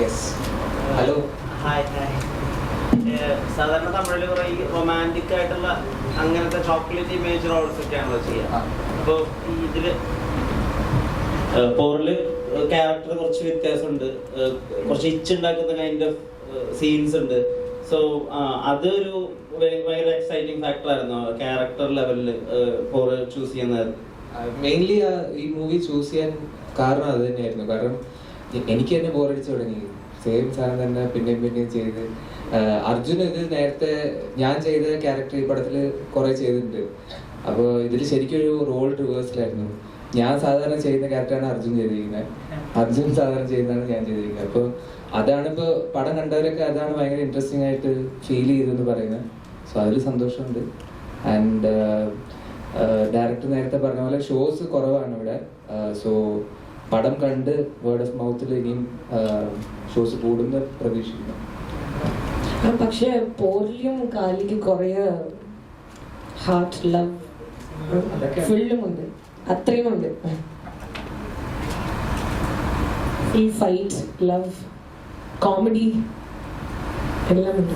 Yes hello hi hi സാധാരണ തമിഴിൽ കുറെ റൊമാന്റിക് ആയിട്ടുള്ള അങ്ങനത്തെ ചോക്ലേറ്റ് ഇമേജ് റോൾസ് ഒക്കെയാണല്ലോ ചെയ്യുക. അപ്പോൾ ഇതിൽ പോറിൽ ക്യാരക്ടർ കുറച്ച് വ്യത്യാസമുണ്ട്. കുറച്ച് ഇച്ച് ഉണ്ടാക്കുന്ന കൈൻഡ് ഓഫ് സീൻസ് ഉണ്ട്. സോ അതൊരു ഭയ- ഭയങ്കര എക്സൈറ്റിംഗ് ഫാക്ടർ ആയിരുന്നു ക്യാരക്ടർ ലെവലിൽ പോറ് ചൂസ് ചെയ്യുന്നത്. മെയിൻലി ഈ മൂവി ചൂസ് ചെയ്യാൻ കാരണം അത് തന്നെയായിരുന്നു. കാരണം എനിക്ക് തന്നെ ബോറടിച്ചു തുടങ്ങി. സെയിം സാധനം തന്നെ പിന്നെയും പിന്നെയും ചെയ്ത്. അർജുൻ ഇത് നേരത്തെ ഞാൻ ചെയ്ത ക്യാരക്ടർ ഈ പടത്തിൽ കുറെ ചെയ്തിട്ടുണ്ട്. അപ്പോൾ ഇതിൽ ശരിക്കൊരു റോൾ റിവേഴ്സലായിരുന്നു ഞാൻ സാധാരണ ചെയ്യുന്ന ക്യാരക്ടറാണ് അർജുൻ ചെയ്തിരിക്കുന്നത് അർജുൻ സാധാരണ ചെയ്യുന്നതാണ് ഞാൻ ചെയ്തിരിക്കുന്നത് അപ്പോൾ അതാണ് ഇപ്പോൾ പടം കണ്ടവരൊക്കെ അതാണ് ഭയങ്കര ഇൻട്രസ്റ്റിംഗ് ആയിട്ട് ഫീൽ ചെയ്തെന്ന് പറയുന്നത് സോ അതിൽ സന്തോഷമുണ്ട്. ആൻഡ് ഡയറക്ടർ നേരത്തെ പറഞ്ഞ പോലെ ഷോസ് കുറവാണ് ഇവിടെ. സോ പടം കണ്ട് വേർഡ് ഓഫ് മൗത്തിൽ ഇനിയും ഷോസ് കൂടുന്ന പ്രതീക്ഷിക്കുന്നു. പക്ഷേ പോരിലും കാലിക്ക് കുറേ ഹാർട്ട് ലവ് ഫുള്ളുമുണ്ട് ഫുള്ളും ഉണ്ട്. അത്രയും ഉണ്ട്. ഈ ഫൈറ്റ് ലവ് കോമഡി എല്ലാം ഉണ്ട്.